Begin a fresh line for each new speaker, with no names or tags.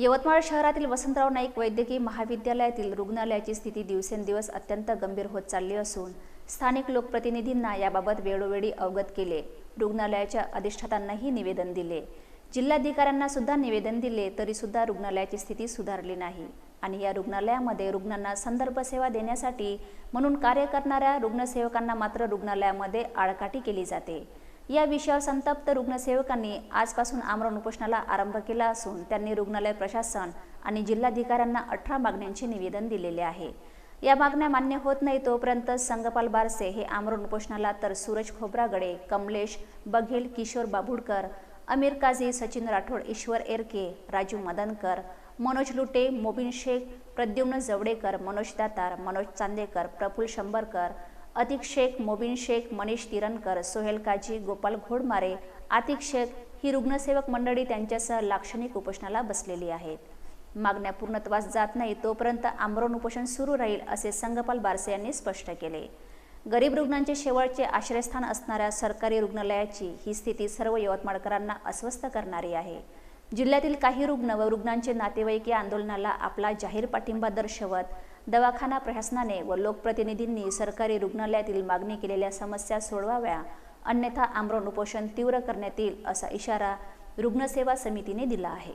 यवतमाळ शहरातील वसंतराव नाईक वैद्यकीय महाविद्यालयातील रुग्णालयाची स्थिती दिवसेंदिवस अत्यंत गंभीर होत चालली असून स्थानिक लोकप्रतिनिधींना याबाबत वेळोवेळी अवगत केले. रुग्णालयाच्या अधिष्ठातांनाही निवेदन दिले. जिल्हाधिकाऱ्यांना सुद्धा निवेदन दिले तरी सुद्धा रुग्णालयाची स्थिती सुधारली नाही आणि या रुग्णालयामध्ये रुग्णांना संदर्भ सेवा देण्यासाठी म्हणून कार्य करणाऱ्या रुग्णसेवकांना मात्र रुग्णालयामध्ये आळकाठी केली जाते. या विषयावर संतप्त रुग्णसेवकांनी आजपासून आमरण उपोषणाला आरंभ केला असून त्यांनी रुग्णालय प्रशासन आणि जिल्हाधिकाऱ्यांना अठरा मागण्यांचे निवेदन दिलेले आहे. या मागण्या मान्य होत नाही तोपर्यंत संगपाल बारसे हे आमरण उपोषणाला तर सूरज खोब्रागडे कमलेश बघेल किशोर बाबुडकर अमीर काझी सचिन राठोड ईश्वर एरके राजू मदनकर मनोज लुटे मोबिन शेख प्रद्युम्न जवडेकर मनोज दातार मनोज चांदेकर प्रफुल शंभरकर अतिक शेख मोबिन शेख मनीष तिरणकर सोहेल काजी गोपाल घोडमारे आतिक शेख ही रुग्णसेवक मंडळी त्यांच्यासह लाक्षणिक उपोषणाला बसलेली आहेत. मागण्या पूर्णत्वास जात नाही तोपर्यंत आमरण उपोषण सुरू राहील असे संगपाल बारसे यांनी स्पष्ट केले. गरीब रुग्णांचे शेवटचे आश्रयस्थान असणाऱ्या सरकारी रुग्णालयाची ही स्थिती सर्व यवतमाळकरांना अस्वस्थ करणारी आहे. जिल्ह्यातील काही रुग्ण व रुग्णांचे नातेवाईक या आंदोलनाला आपला जाहीर पाठिंबा दर्शवत दवाखाना प्रशासनाने व लोकप्रतिनिधींनी सरकारी रुग्णालयातील मागणी केलेल्या समस्या सोडवाव्या अन्यथा आमरण उपोषण तीव्र करण्यात येईल असा इशारा रुग्णसेवा समितीने दिला आहे.